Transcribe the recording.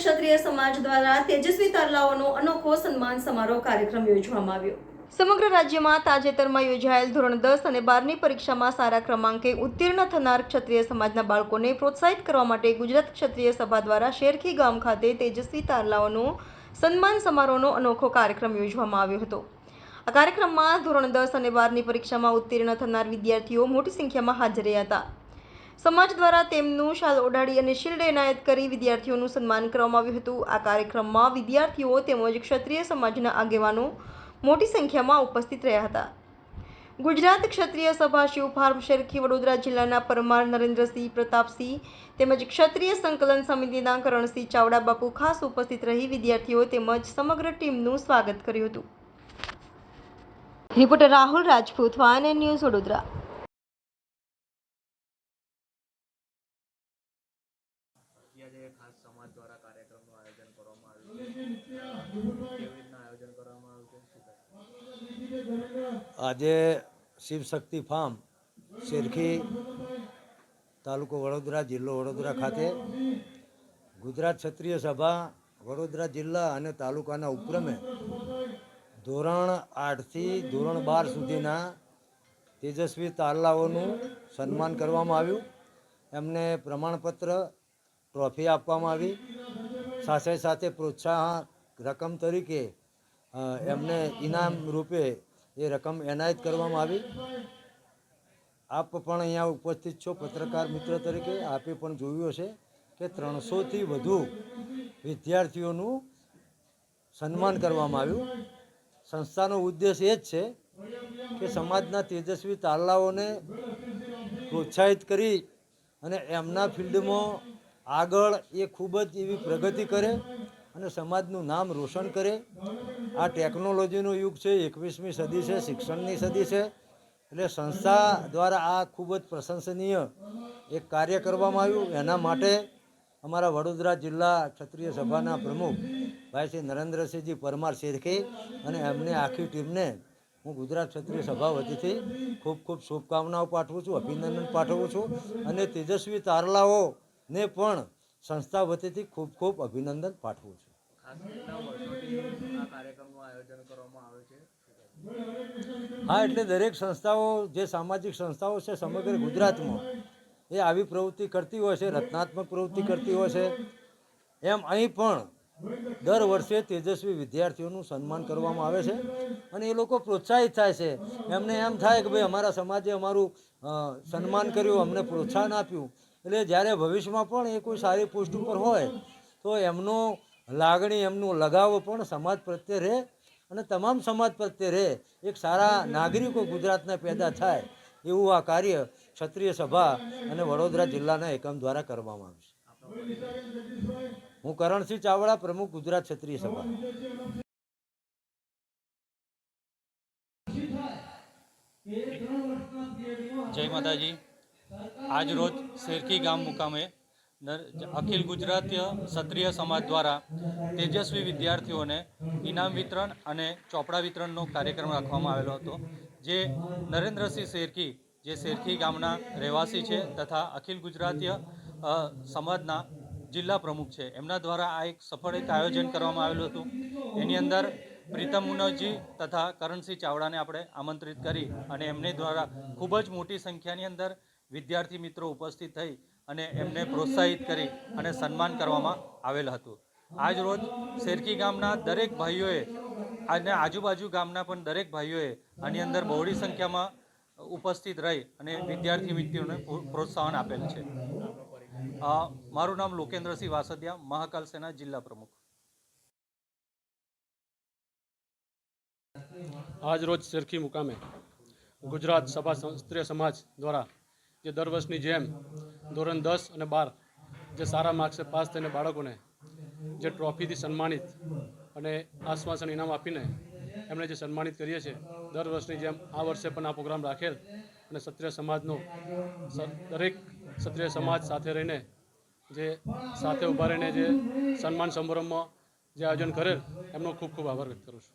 ક્ષત્રિય સમાજ દ્વારા તેજસ્વી તારલાઓનો અનોખો સન્માન સમારોહ કાર્યક્રમ યોજવામાં આવ્યો. સમગ્ર રાજ્યમાં તાજેતરમાં યોજાયેલ ધોરણ દસ અને બારની પરીક્ષામાં સારા ક્રમાંકે ઉત્તીર્ણ થનાર ક્ષત્રિય સમાજના બાળકોને પ્રોત્સાહિત કરવા માટે ગુજરાત ક્ષત્રિય સભા દ્વારા શેરખી ગામ ખાતે તેજસ્વી તારલાઓનો સન્માન સમારોહનો અનોખો કાર્યક્રમ યોજવામાં આવ્યો હતો. આ કાર્યક્રમમાં ધોરણ દસ અને બારની પરીક્ષામાં ઉત્તીર્ણ થનાર વિદ્યાર્થીઓ મોટી સંખ્યામાં હાજર રહ્યા હતા. સમાજ દ્વારા તેમનું શાલ ઓઢાડી અને શિલ્ડ એનાયત કરી વિદ્યાર્થીઓનું સન્માન કરવામાં આવ્યું હતું. આ કાર્યક્રમમાં વિદ્યાર્થીઓ તેમજ ક્ષત્રિય સમાજના આગેવાનો મોટી સંખ્યામાં ઉપસ્થિત રહ્યા હતા. ગુજરાત ક્ષત્રિય સભા શિવ ફાર્મ શેરખી વડોદરા જિલ્લાના પરમાર નરેન્દ્રસિંહ પ્રતાપસિંહ તેમજ ક્ષત્રિય સંકલન સમિતિના કરણસિંહ ચાવડા બાપુ ખાસ ઉપસ્થિત રહી વિદ્યાર્થીઓ તેમજ સમગ્ર ટીમનું સ્વાગત કર્યું હતું. રિપોર્ટર રાહુલ રાજપૂત વાન ન્યૂઝ વડોદરા અત્યારે ખાસ સમાજ દ્વારા કાર્યક્રમનું આયોજન કરવામાં આવ્યું છે કેવી રીતના આયોજન કરવામાં આવ્યું છે શું કહેશો? આજે શિવશક્તિ ફાર્મ, શેરખી તાલુકો વડોદરા, જિલ્લો વડોદરા ખાતે ગુજરાત ક્ષત્રિય સભા, વડોદરા જિલ્લા અને તાલુકાના ઉપક્રમે ધોરણ આઠથી ધોરણ બાર સુધીના તેજસ્વી તારલાઓનું સન્માન કરવામાં આવ્યું. એમને પ્રમાણપત્ર, ટ્રોફી આપવામાં આવી. સાથે સાથે પ્રોત્સાહન રકમ તરીકે એમને ઇનામ રૂપે એ રકમ એનાયત કરવામાં આવી. આપ પણ અહીંયા ઉપસ્થિત છો, પત્રકાર મિત્ર તરીકે. આપે પણ જોયું હશે કે ત્રણસોથી વધુ વિદ્યાર્થીઓનું સન્માન કરવામાં આવ્યું. સંસ્થાનો ઉદ્દેશ એ જ છે કે સમાજના તેજસ્વી તારલાઓને પ્રોત્સાહિત કરી અને એમના ફિલ્ડમાં આગળ એ ખૂબ જ એવી પ્રગતિ કરે. અને સમાજનું નામ રોશન કરે. આ ટેકનોલોજીનો યુગ છે, એકવીસમી સદી છે, શિક્ષણની સદી છે. એટલે સંસ્થા દ્વારા આ ખૂબ જ પ્રશંસનીય એક કાર્ય કરવામાં આવ્યું. એના માટે અમારા વડોદરા જિલ્લા ક્ષત્રિય સભાના પ્રમુખ ભાઈ શ્રી નરેન્દ્રસિંહજી પરમાર શેરખે અને એમની આખી ટીમને હું ગુજરાત ક્ષત્રિય સભા વતીથી ખૂબ ખૂબ શુભકામનાઓ પાઠવું છું, અભિનંદન પાઠવું છું અને તેજસ્વી તારલાઓને પણ સંસ્થા વતીથી ખૂબ ખૂબ અભિનંદન પાઠવું છું. હા, એટલે દરેક સંસ્થાઓ, જે સામાજિક સંસ્થાઓ છે સમગ્ર ગુજરાતમાં, એ આવી પ્રવૃત્તિ કરતી હોય છે, રચનાત્મક પ્રવૃત્તિ કરતી હોય છે. એમ અહીં પણ દર વર્ષે તેજસ્વી વિદ્યાર્થીઓનું સન્માન કરવામાં આવે છે અને એ લોકો પ્રોત્સાહિત થાય છે. એમને એમ થાય કે ભાઈ, અમારા સમાજે અમારું સન્માન કર્યું, અમને પ્રોત્સાહન આપ્યું. એટલે જ્યારે ભવિષ્યમાં પણ એ કોઈ સારી પોસ્ટ ઉપર હોય, તો એમનો લાગણી એમનું લગાવ પણ સમાજ પ્રત્યે રહે અને તમામ સમાજ પ્રત્યે રહે. એક સારા નાગરિકો ગુજરાતના પેદા થાય એવું આ કાર્ય ક્ષત્રિય સભા અને વડોદરા જિલ્લાના એકમ દ્વારા કરવામાં આવ્યું છે. હું કરણસિંહ ચાવડા, પ્રમુખ ગુજરાત ક્ષત્રિય સભા. જય માતાજી. આજ રોજ શેરકી ગામ મુકામે અખિલ ગુજરાતીય ક્ષત્રિય સમાજ દ્વારા તેજસ્વી વિદ્યાર્થીઓને ઇનામ વિતરણ અને ચોપડા વિતરણનો કાર્યક્રમ રાખવામાં આવેલો હતો, જે નરેન્દ્રસિંહ શેરકી, જે શેરકી ગામના રહેવાસી છે તથા અખિલ ગુજરાતીય સમાજના જિલ્લા પ્રમુખ છે. એમના દ્વારા આ એક સફળ એક આયોજન કરવામાં આવેલું હતું. એની અંદર પ્રીતમ મુનવજી તથા કરણસિંહ ચાવડાને આપણે આમંત્રિત કરી અને એમને દ્વારા ખૂબ જ મોટી સંખ્યાની અંદર વિદ્યાર્થી મિત્રો ઉપસ્થિત થઈ અને એમને પ્રોત્સાહિત કરી અને સન્માન કરવામાં આવેલ હતું. આજ રોજ શેરકી ગામના દરેક ભાઈઓએ અને આજુબાજુ ગામના પણ દરેક ભાઈઓએ આની અંદર બહોળી સંખ્યામાં ઉપસ્થિત રહી અને વિદ્યાર્થી મિત્રોને પ્રોત્સાહન આપેલ છે. મારું નામ લોકેન્દ્રસિંહ વાસદિયા, મહાકાલ સેના જિલ્લા પ્રમુખ. આજ રોજ શેરખી મુકામે ગુજરાત સભા ક્ષત્રિય સમાજ દ્વારા જે દર વર્ષની જેમ ધોરણ દસ અને બાર જે સારા માર્ક્સે પાસ થઈને બાળકોને જે ટ્રોફીથી સન્માનિત અને આશ્વાસન ઇનામ આપીને એમણે જે સન્માનિત કરીએ છીએ, દર વર્ષની જેમ આ વર્ષે પણ આ પ્રોગ્રામ રાખેલ અને ક્ષત્રિય સમાજનો દરેક ક્ષત્રિય સમાજ સાથે રહીને જે સાથે ઊભા રહીને જે સન્માન સમારંભમાં જે આયોજન કરેલ, એમનો ખૂબ ખૂબ આભાર વ્યક્ત કરું છું.